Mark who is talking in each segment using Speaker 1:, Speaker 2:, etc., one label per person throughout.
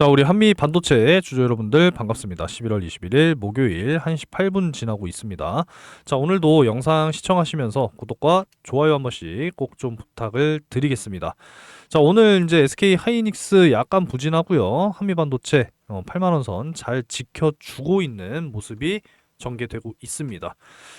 Speaker 1: 자, 우리 한미 반도체 주주 여러분들 반갑습니다. 11월 21일 목요일 1시 8분 지나고 있습니다. 자, 오늘도 영상 시청하시면서 구독과 좋아요 한 번씩 꼭 좀 부탁을 드리겠습니다. 자, 오늘 이제 SK 하이닉스 약간 부진하고요. 한미 반도체 어, 8만 원선 잘 지켜주고 있는 모습이 전개되고 있습니다.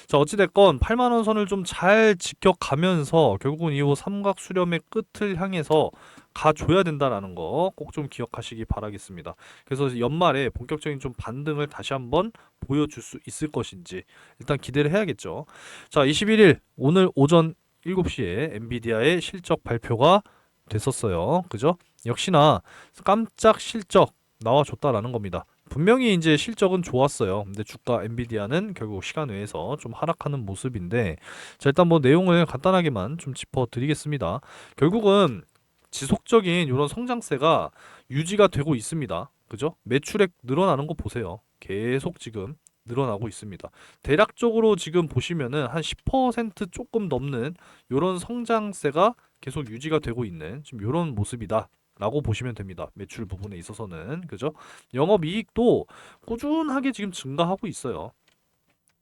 Speaker 1: 자, 어찌됐건 8만 원 선을 좀 잘 지켜가면서 결국은 이후 삼각 수렴의 끝을 향해서 가줘야 된다라는 거 꼭 좀 기억하시기 바라겠습니다. 그래서 연말에 본격적인 좀 반등을 다시 한번 보여줄 수 있을 것인지 일단 기대를 해야겠죠. 자, 21일 오늘 오전 7시에 엔비디아의 실적 발표가 됐었어요. 그죠? 역시나 깜짝 실적 나와줬다라는 겁니다. 분명히 이제 실적은 좋았어요. 근데 주가 엔비디아는 결국 시간 외에서 좀 하락하는 모습인데 자 일단 뭐 내용을 간단하게만 좀 짚어드리겠습니다. 결국은 지속적인 이런 성장세가 유지가 되고 있습니다. 그죠? 매출액 늘어나는 거 보세요. 계속 지금 늘어나고 있습니다. 대략적으로 지금 보시면은 한 10% 조금 넘는 이런 성장세가 계속 유지가 되고 있는 지금 이런 모습이다. 라고 보시면 됩니다. 매출 부분에 있어서는 그죠? 영업 이익도 꾸준하게 지금 증가하고 있어요.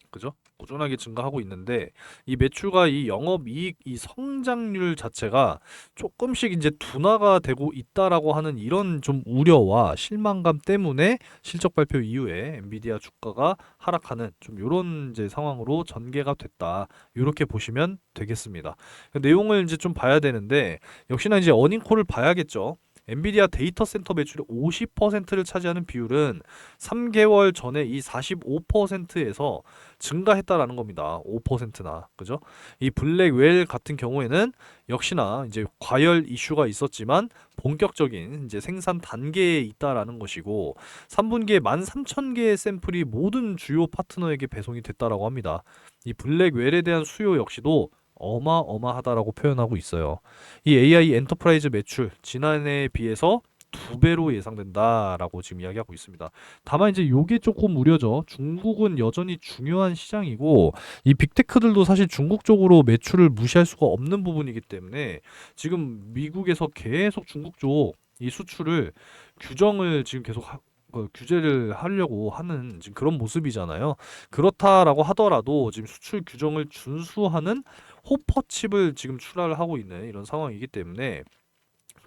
Speaker 1: 그죠? 꾸준하게 증가하고 있는데 이 매출과 이 영업 이익 이 성장률 자체가 조금씩 이제 둔화가 되고 있다라고 하는 이런 좀 우려와 실망감 때문에 실적 발표 이후에 엔비디아 주가가 하락하는 좀 이런 이제 상황으로 전개가 됐다. 이렇게 보시면 되겠습니다. 내용을 이제 좀 봐야 되는데 역시나 이제 어닝콜을 봐야겠죠. 엔비디아 데이터 센터 매출의 50%를 차지하는 비율은 3개월 전에 이 45%에서 증가했다라는 겁니다. 5%나. 그죠? 이 블랙웰 같은 경우에는 역시나 이제 과열 이슈가 있었지만 본격적인 이제 생산 단계에 있다라는 것이고 3분기에 13,000개의 샘플이 모든 주요 파트너에게 배송이 됐다라고 합니다. 이 블랙웰에 대한 수요 역시도 어마어마하다라고 표현하고 있어요. 이 AI 엔터프라이즈 매출 지난해에 비해서 두 배로 예상된다라고 지금 이야기하고 있습니다. 다만 이제 요게 조금 우려죠. 중국은 여전히 중요한 시장이고 이 빅테크들도 사실 중국 쪽으로 매출을 무시할 수가 없는 부분이기 때문에 지금 미국에서 계속 중국 쪽 이 수출을 규정을 지금 계속 하, 그 규제를 하려고 하는 지금 그런 모습이잖아요. 그렇다라고 하더라도 지금 수출 규정을 준수하는 호퍼 칩을 지금 출하를 하고 있는 이런 상황이기 때문에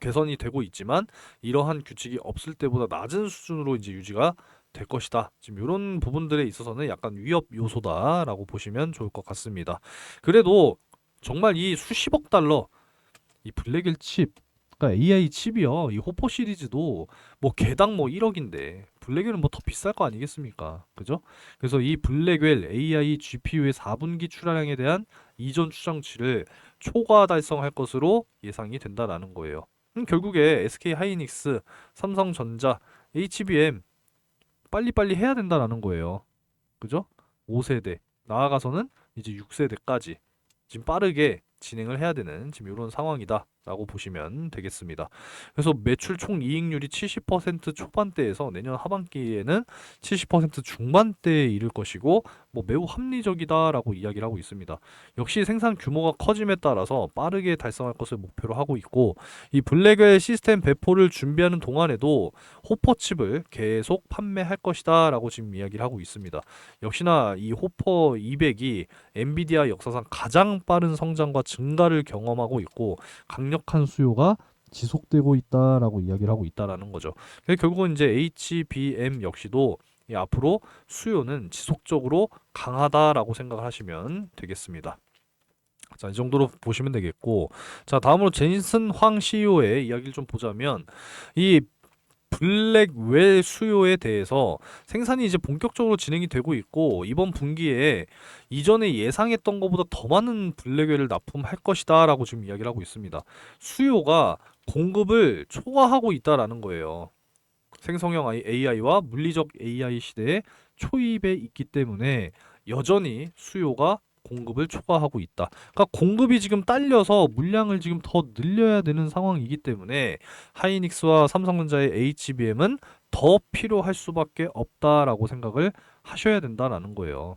Speaker 1: 개선이 되고 있지만 이러한 규칙이 없을 때보다 낮은 수준으로 이제 유지가 될 것이다. 지금 이런 부분들에 있어서는 약간 위협 요소다라고 보시면 좋을 것 같습니다. 그래도 정말 이 수십억 달러 이 블랙일 칩 그러니까 AI 칩이요. 이 호퍼 시리즈도 뭐 개당 뭐 1억인데 블랙웰은 뭐 더 비쌀 거 아니겠습니까? 그죠? 그래서 이 블랙웰 AI GPU의 4분기 출하량에 대한 이전 추정치를 초과 달성할 것으로 예상이 된다라는 거예요. 음, 결국에 SK 하이닉스, 삼성전자, HBM 빨리빨리 해야 된다라는 거예요. 그죠? 5세대 나아가서는 이제 6세대까지 지금 빠르게 진행을 해야 되는 지금 이런 상황이다. 라고 보시면 되겠습니다. 그래서 매출 총 이익률이 70% 초반대에서 내년 하반기에는 70% 중반대에 이를 것이고 뭐 매우 합리적이다라고 이야기를 하고 있습니다. 역시 생산 규모가 커짐에 따라서 빠르게 달성할 것을 목표로 하고 있고 이 블랙웰 시스템 배포를 준비하는 동안에도 호퍼 칩을 계속 판매할 것이다라고 지금 이야기를 하고 있습니다. 역시나 이 호퍼 200이 엔비디아 역사상 가장 빠른 성장과 증가를 경험하고 있고 강 강력한 수요가 지속되고 있다라고 이야기를 하고 있다라는 거죠. 결국은 이제 HBM 역시도 앞으로 수요는 지속적으로 강하다라고 생각을 하시면 되겠습니다. 자, 이 정도로 보시면 되겠고. 자, 다음으로 제인슨 황 CEO의 이야기를 좀 보자면 이 블랙 웰 수요에 대해서 생산이 이제 본격적으로 진행이 되고 있고 이번 분기에 이전에 예상했던 것보다 더 많은 블랙웰을 납품할 것이다 라고 지금 이야기를 하고 있습니다. 수요가 공급을 초과하고 있다라는 거예요. 생성형 AI와 물리적 AI 시대에 초입에 있기 때문에 여전히 수요가 공급을 초과하고 있다. 그러니까 공급이 지금 딸려서 물량을 지금 더 늘려야 되는 상황이기 때문에 하이닉스와 삼성전자의 HBM은 더 필요할 수밖에 없다라고 생각을 하셔야 된다라는 거예요.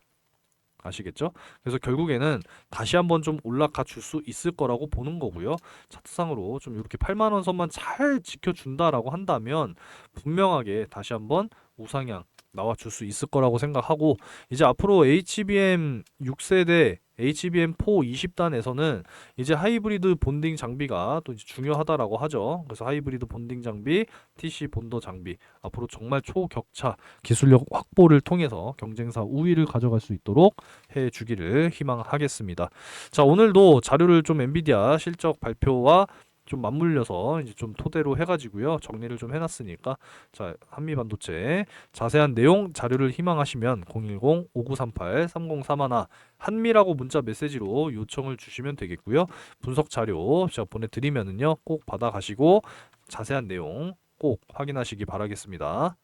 Speaker 1: 아시겠죠? 그래서 결국에는 다시 한번 좀 올라가 줄 수 있을 거라고 보는 거고요. 차트상으로 좀 이렇게 8만 원 선만 잘 지켜준다라고 한다면 분명하게 다시 한번 우상향 나와 줄 수 있을 거라고 생각하고 이제 앞으로 HBM 6세대 HBM4 20단에서는 이제 하이브리드 본딩 장비가 또 중요하다라고 하죠. 그래서 하이브리드 본딩 장비, TC 본더 장비 앞으로 정말 초격차 기술력 확보를 통해서 경쟁사 우위를 가져갈 수 있도록 해 주기를 희망하겠습니다. 자, 오늘도 자료를 좀 엔비디아 실적 발표와 좀 맞물려서 이제 좀 토대로 해가지고요. 정리를 좀 해놨으니까. 자 한미 반도체. 자세한 내용 자료를 희망하시면 010-5938-3031 한미라고 문자 메시지로 요청을 주시면 되겠고요. 분석 자료 제가 보내드리면은요 꼭 받아가시고 자세한 내용 꼭 확인하시기 바라겠습니다.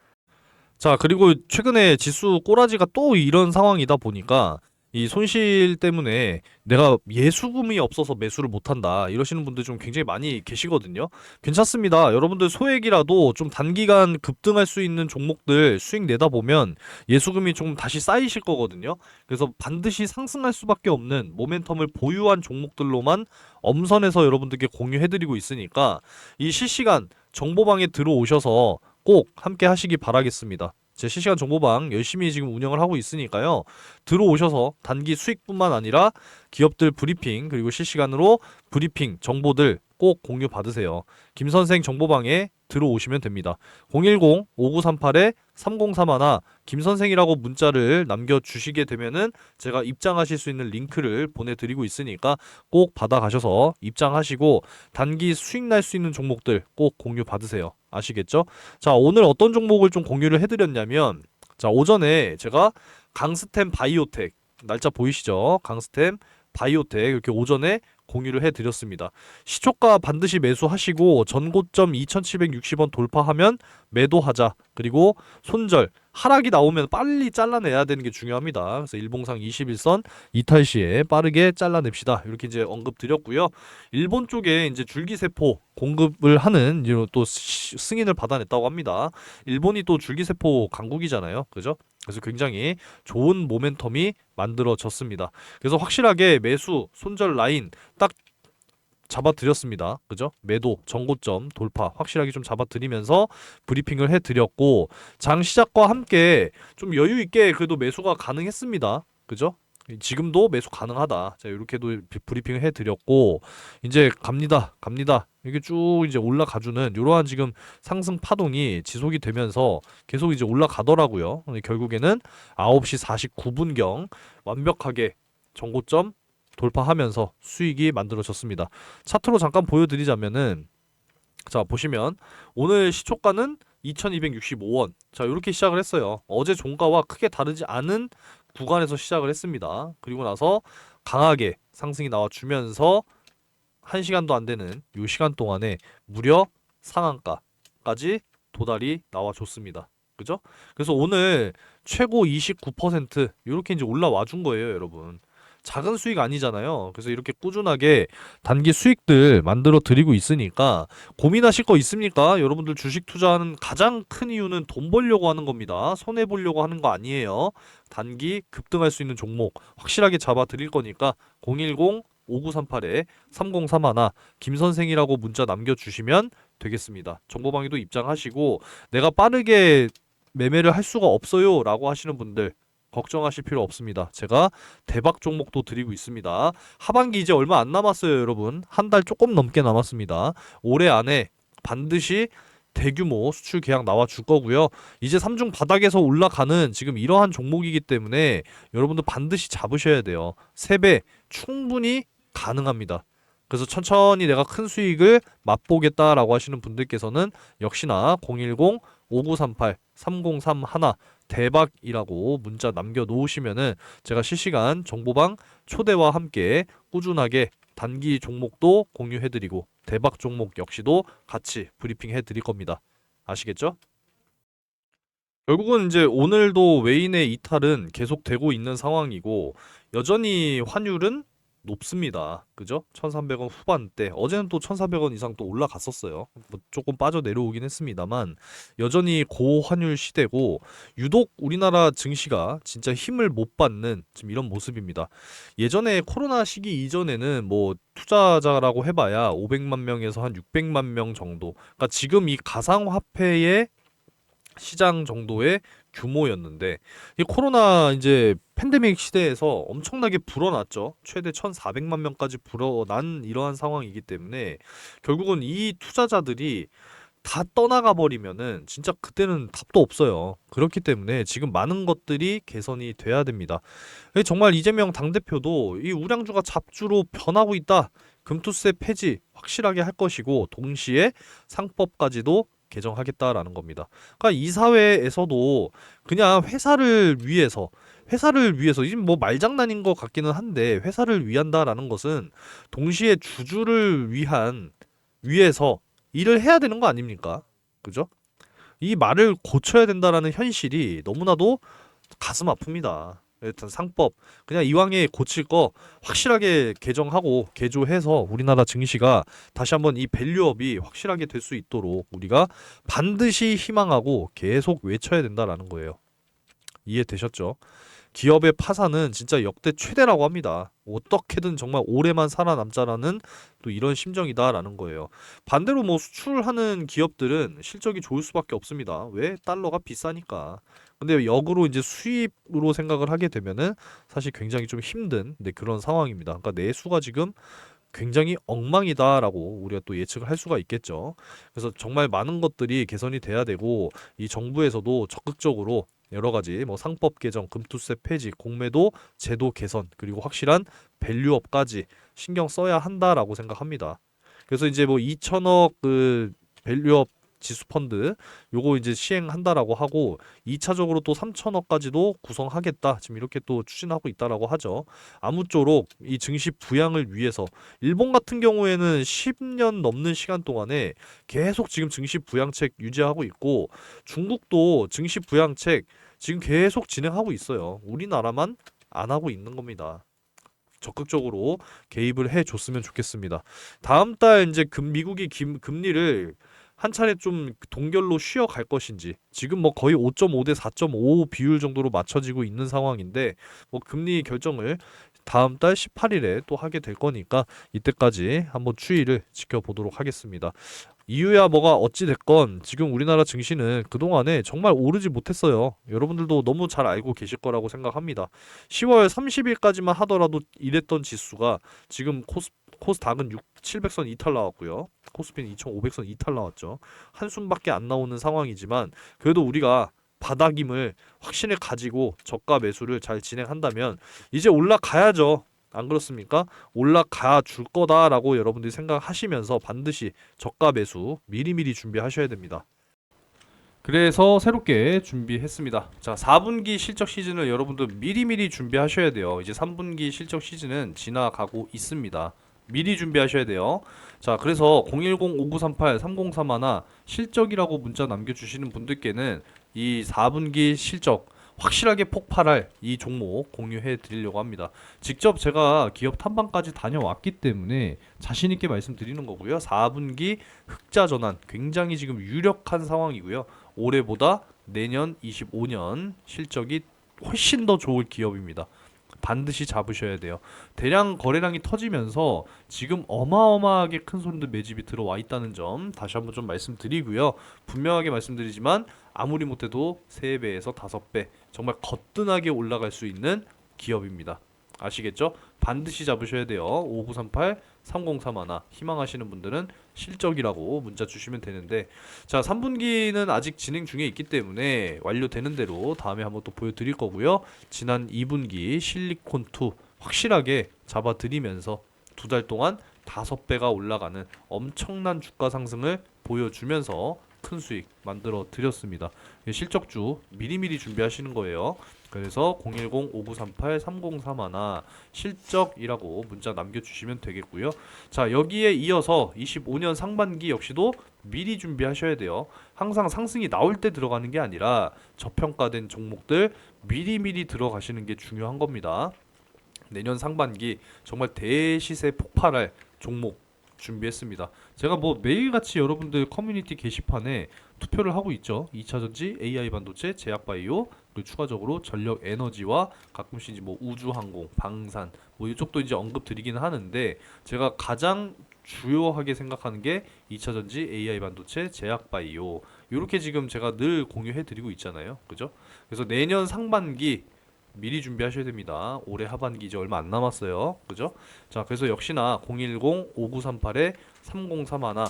Speaker 1: 자 그리고 최근에 지수 꼬라지가 또 이런 상황이다 보니까 이 손실 때문에 내가 예수금이 없어서 매수를 못한다 이러시는 분들 좀 굉장히 많이 계시거든요. 괜찮습니다. 여러분들 소액이라도 좀 단기간 급등할 수 있는 종목들 수익 내다 보면 예수금이 좀 다시 쌓이실 거거든요. 그래서 반드시 상승할 수밖에 없는 모멘텀을 보유한 종목들로만 엄선해서 여러분들께 공유해드리고 있으니까 이 실시간 정보방에 들어오셔서 꼭 함께 하시기 바라겠습니다. 제 실시간 정보방 열심히 지금 운영을 하고 있으니까요. 들어오셔서 단기 수익뿐만 아니라 기업들 브리핑 그리고 실시간으로 브리핑 정보들 꼭 공유 받으세요. 김 선생 정보방에 들어오시면 됩니다. 010-5938-3031 김 선생이라고 문자를 남겨 주시게 되면은 제가 입장하실 수 있는 링크를 보내 드리고 있으니까 꼭 받아 가셔서 입장하시고 단기 수익 날 수 있는 종목들 꼭 공유 받으세요. 아시겠죠? 자, 오늘 어떤 종목을 좀 공유를 해 드렸냐면 자, 오전에 제가 강스템 바이오텍 날짜 보이시죠? 강스템 바이오텍 이렇게 오전에 공유를 해드렸습니다. 시초가 반드시 매수하시고 전고점 2,760원 돌파하면 매도하자. 그리고 손절 하락이 나오면 빨리 잘라내야 되는 게 중요합니다. 그래서 일봉상 21선 이탈 시에 빠르게 잘라냅시다. 이렇게 이제 언급 드렸고요. 일본 쪽에 이제 줄기세포 공급을 하는 이제 또 시- 승인을 받아냈다고 합니다. 일본이 또 줄기세포 강국이잖아요. 그죠? 그래서 굉장히 좋은 모멘텀이 만들어졌습니다. 그래서 확실하게 매수 손절 라인 딱 잡아드렸습니다. 그죠? 매도 전고점 돌파 확실하게 좀 잡아드리면서 브리핑을 해드렸고 장 시작과 함께 좀 여유 있게 그래도 매수가 가능했습니다. 그죠? 지금도 매수 가능하다. 자, 이렇게도 비- 브리핑을 해드렸고 이제 갑니다, 갑니다. 이게 쭉 이제 올라가주는 이러한 지금 상승 파동이 지속이 되면서 계속 이제 올라가더라고요. 결국에는 9시 49분경 완벽하게 정고점 돌파하면서 수익이 만들어졌습니다. 차트로 잠깐 보여드리자면은 자 보시면 오늘 시초가는 2,265원. 자 이렇게 시작을 했어요. 어제 종가와 크게 다르지 않은 구간에서 시작을 했습니다. 그리고 나서 강하게 상승이 나와주면서 1시간도 안 되는 이 시간 동안에 무려 상한가까지 도달이 나와줬습니다. 그죠? 그래서 오늘 최고 29% 이렇게 이제 올라와 준 거예요, 여러분. 작은 수익 아니잖아요. 그래서 이렇게 꾸준하게 단기 수익들 만들어 드리고 있으니까 고민하실 거 있습니까? 여러분들 주식 투자하는 가장 큰 이유는 돈 벌려고 하는 겁니다. 손해 보려고 하는 거 아니에요. 단기 급등할 수 있는 종목 확실하게 잡아 드릴 거니까 010 5938에 3031 김선생이라고 문자 남겨주시면 되겠습니다. 정보방에도 입장하시고 내가 빠르게 매매를 할 수가 없어요 라고 하시는 분들 걱정하실 필요 없습니다. 제가 대박 종목도 드리고 있습니다. 하반기 이제 얼마 안 남았어요, 여러분. 한 달 조금 넘게 남았습니다. 올해 안에 반드시 대규모 수출 계약 나와 줄 거고요. 이제 삼중 바닥에서 올라가는 지금 이러한 종목이기 때문에 여러분들 반드시 잡으셔야 돼요. 3배 충분히 가능합니다. 그래서 천천히 내가 큰 수익을 맛보겠다라고 하시는 분들께서는 역시나 010 5938 3031 대박이라고 문자 남겨 놓으시면은 제가 실시간 정보방 초대와 함께 꾸준하게 단기 종목도 공유해 드리고 대박 종목 역시도 같이 브리핑 해 드릴 겁니다. 아시겠죠? 결국은 이제 오늘도 외인의 이탈은 계속되고 있는 상황이고 여전히 환율은 높습니다. 그죠? 1,300원 후반대. 어제는 또 1,400원 이상 또 올라갔었어요. 뭐 조금 빠져 내려오긴 했습니다만 여전히 고환율 시대고 유독 우리나라 증시가 진짜 힘을 못 받는 지금 이런 모습입니다. 예전에 코로나 시기 이전에는 뭐 투자자라고 해봐야 500만 명에서 한 600만 명 정도. 그러니까 지금 이 가상화폐의 시장 정도의 규모였는데 이 코로나 이제 팬데믹 시대에서 엄청나게 불어났죠. 최대 1,400만 명까지 불어난 이러한 상황이기 때문에 결국은 이 투자자들이 다 떠나가 버리면은 진짜 그때는 답도 없어요. 그렇기 때문에 지금 많은 것들이 개선이 돼야 됩니다. 예, 정말 이재명 당대표도 이 우량주가 잡주로 변하고 있다. 금투세 폐지 확실하게 할 것이고 동시에 상법까지도 개정하겠다라는 겁니다. 그러니까 이 사회에서도 그냥 회사를 위해서 회사를 위해서 이게 뭐 말장난인 것 같기는 한데 회사를 위한다라는 것은 동시에 주주를 위한 위해서 일을 해야 되는 거 아닙니까? 그죠? 이 말을 고쳐야 된다라는 현실이 너무나도 가슴 아픕니다. 일단 상법 그냥 이왕에 고칠 거 확실하게 개정하고 개조해서 우리나라 증시가 다시 한번 이 밸류업이 확실하게 될 수 있도록 우리가 반드시 희망하고 계속 외쳐야 된다라는 거예요. 이해되셨죠? 기업의 파산은 진짜 역대 최대라고 합니다. 어떻게든 정말 오래만 살아남자라는 또 이런 심정이다라는 거예요. 반대로 뭐 수출하는 기업들은 실적이 좋을 수밖에 없습니다. 왜? 달러가 비싸니까. 근데 역으로 이제 수입으로 생각을 하게 되면은 사실 굉장히 좀 힘든 네, 그런 상황입니다. 그러니까 내수가 지금 굉장히 엉망이다라고 우리가 또 예측을 할 수가 있겠죠. 그래서 정말 많은 것들이 개선이 돼야 되고 이 정부에서도 적극적으로 여러 가지 뭐 상법 개정, 금투세 폐지, 공매도 제도 개선 그리고 확실한 밸류업까지 신경 써야 한다라고 생각합니다. 그래서 이제 뭐 2천억 그 밸류업 지수 펀드 요거 이제 시행한다라고 하고 2차적으로 또 3천억까지도 구성하겠다. 지금 이렇게 또 추진하고 있다라고 하죠. 아무쪼록 이 증시 부양을 위해서 일본 같은 경우에는 10년 넘는 시간 동안에 계속 지금 증시 부양책 유지하고 있고 중국도 증시 부양책 지금 계속 진행하고 있어요. 우리나라만 안 하고 있는 겁니다. 적극적으로 개입을 해 줬으면 좋겠습니다. 다음 달 이제 금, 미국이 금, 금리를 한 차례 좀 동결로 쉬어 갈 것인지 지금 뭐 거의 5.5 대 4.5 비율 정도로 맞춰지고 있는 상황인데 뭐 금리 결정을 다음 달 18일에 또 하게 될 거니까 이때까지 한번 추이를 지켜보도록 하겠습니다. 이유야 뭐가 어찌 됐건 지금 우리나라 증시는 그동안에 정말 오르지 못했어요. 여러분들도 너무 잘 알고 계실 거라고 생각합니다. 10월 30일까지만 하더라도 이랬던 지수가 지금 코스 코스닥은 6, 700선 이탈 나왔고요. 코스피는 2500선 이탈 나왔죠. 한숨밖에 안 나오는 상황이지만 그래도 우리가 바닥임을 확신을 가지고 저가 매수를 잘 진행한다면 이제 올라가야죠. 안 그렇습니까? 올라가 줄 거다라고 여러분들이 생각하시면서 반드시 저가 매수 미리미리 준비하셔야 됩니다. 그래서 새롭게 준비했습니다. 자, 4분기 실적 시즌을 여러분들 미리미리 준비하셔야 돼요. 이제 3분기 실적 시즌은 지나가고 있습니다. 미리 준비하셔야 돼요. 자, 그래서 010-5938-3031 실적이라고 문자 남겨주시는 분들께는 이 4분기 실적 확실하게 폭발할 이 종목 공유해 드리려고 합니다. 직접 제가 기업 탐방까지 다녀왔기 때문에 자신 있게 말씀드리는 거고요. 4분기 흑자 전환 굉장히 지금 유력한 상황이고요. 올해보다 내년 25년 실적이 훨씬 더 좋을 기업입니다. 반드시 잡으셔야 돼요. 대량 거래량이 터지면서 지금 어마어마하게 큰 손들 매집이 들어와 있다는 점 다시 한번 좀 말씀드리고요. 분명하게 말씀드리지만 아무리 못해도 3배에서 5배 정말 거뜬하게 올라갈 수 있는 기업입니다. 아시겠죠? 반드시 잡으셔야 돼요. 5938 3031 희망하시는 분들은 실적이라고 문자 주시면 되는데 자 3분기는 아직 진행 중에 있기 때문에 완료되는 대로 다음에 한번 또 보여드릴 거고요. 지난 2분기 실리콘2 확실하게 잡아드리면서 두 달 동안 다섯 배가 올라가는 엄청난 주가 상승을 보여주면서 큰 수익 만들어 드렸습니다. 실적주 미리미리 준비하시는 거예요. 그래서 010-5938-3031 실적이라고 문자 남겨주시면 되겠고요. 자 여기에 이어서 25년 상반기 역시도 미리 준비하셔야 돼요. 항상 상승이 나올 때 들어가는 게 아니라 저평가된 종목들 미리미리 들어가시는 게 중요한 겁니다. 내년 상반기 정말 대시세 폭발할 종목 준비했습니다. 제가 뭐 매일같이 여러분들 커뮤니티 게시판에 투표를 하고 있죠. 2차전지, AI 반도체, 제약바이오, 그리고 추가적으로 전력 에너지와 가끔씩 이제 뭐 우주항공, 방산 뭐 이쪽도 이제 언급 드리긴 하는데 제가 가장 주요하게 생각하는 게 2차전지, AI 반도체, 제약바이오 이렇게 지금 제가 늘 공유해 드리고 있잖아요. 그죠? 그래서 내년 상반기 미리 준비하셔야 됩니다. 올해 하반기 이제 얼마 안 남았어요. 그죠? 자, 그래서 역시나 010-5938에 3031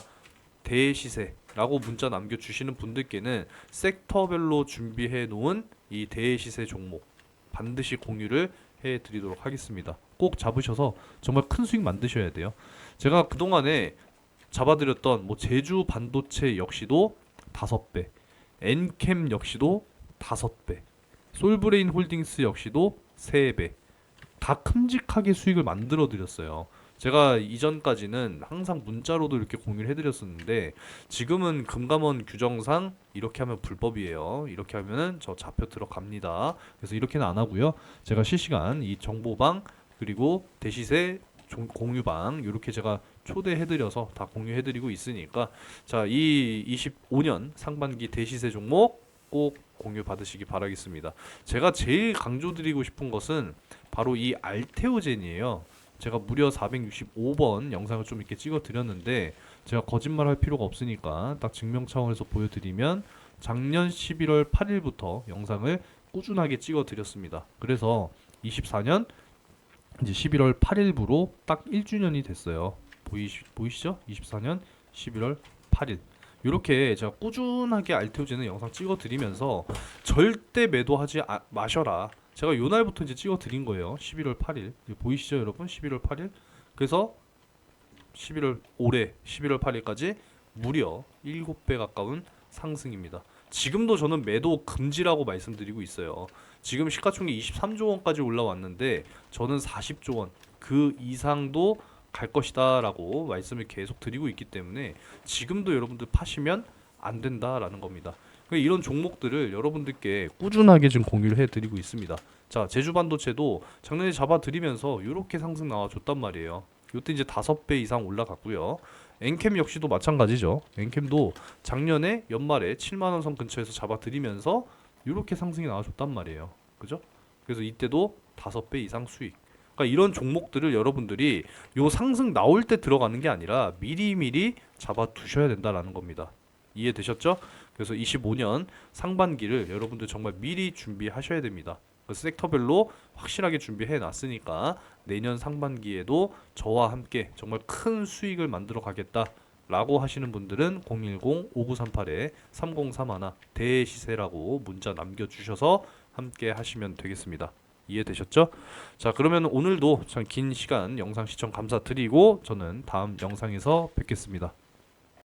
Speaker 1: 대시세라고 문자 남겨주시는 분들께는 섹터별로 준비해 놓은 이 대시세 종목 반드시 공유를 해 드리도록 하겠습니다. 꼭 잡으셔서 정말 큰 수익 만드셔야 돼요. 제가 그동안에 잡아드렸던 뭐 제주 반도체 역시도 다섯 배, 엔캠 역시도 다섯 배, 솔브레인 홀딩스 역시도 세 배. 다 큼직하게 수익을 만들어 드렸어요. 제가 이전까지는 항상 문자로도 이렇게 공유를 해드렸었는데 지금은 금감원 규정상 이렇게 하면 불법이에요. 이렇게 하면은 저 잡혀 들어갑니다. 그래서 이렇게는 안 하고요. 제가 실시간 이 정보방 그리고 대시세 종- 공유방 이렇게 제가 초대해드려서 다 공유해드리고 있으니까 자 이 25년 상반기 대시세 종목 꼭 공유 받으시기 바라겠습니다. 제가 제일 강조드리고 싶은 것은 바로 이 알테오젠이에요. 제가 무려 465번 영상을 좀 이렇게 찍어 드렸는데 제가 거짓말 할 필요가 없으니까 딱 증명 차원에서 보여드리면 작년 11월 8일부터 영상을 꾸준하게 찍어 드렸습니다. 그래서 24년 이제 11월 8일부로 딱 1주년이 됐어요. 보이시, 보이시죠? 24년 11월 8일. 이렇게 제가 꾸준하게 알테오제는 영상 찍어 드리면서 절대 매도하지 아- 마셔라. 제가 요 날부터 이제 찍어 드린 거예요. 11월 8일. 이거 보이시죠, 여러분? 11월 8일. 그래서 11월 올해 11월 8일까지 무려 7배 가까운 상승입니다. 지금도 저는 매도 금지라고 말씀드리고 있어요. 지금 시가총액 23조 원까지 올라왔는데 저는 40조 원 그 이상도 갈 것이다라고 말씀을 계속 드리고 있기 때문에 지금도 여러분들 파시면 안 된다라는 겁니다. 그러니까 이런 종목들을 여러분들께 꾸준하게 지금 공유를 해드리고 있습니다. 자 제주 반도체도 작년에 잡아드리면서 이렇게 상승 나와줬단 말이에요. 이때 이제 다섯 배 이상 올라갔고요. 엔캠 역시도 마찬가지죠. 엔캠도 작년에 연말에 7만 원선 근처에서 잡아드리면서 이렇게 상승이 나와줬단 말이에요. 그죠? 그래서 이때도 다섯 배 이상 수익. 그러니까 이런 종목들을 여러분들이 요 상승 나올 때 들어가는 게 아니라 미리미리 잡아 두셔야 된다라는 겁니다. 이해되셨죠? 그래서 25년 상반기를 여러분들 정말 미리 준비하셔야 됩니다. 그 섹터별로 확실하게 준비해 놨으니까 내년 상반기에도 저와 함께 정말 큰 수익을 만들어 가겠다 라고 하시는 분들은 010-5938에 3031 대시세라고 문자 남겨 주셔서 함께 하시면 되겠습니다. 이해되셨죠? 자, 그러면 오늘도 참 긴 시간 영상 시청 감사드리고 저는 다음 영상에서 뵙겠습니다.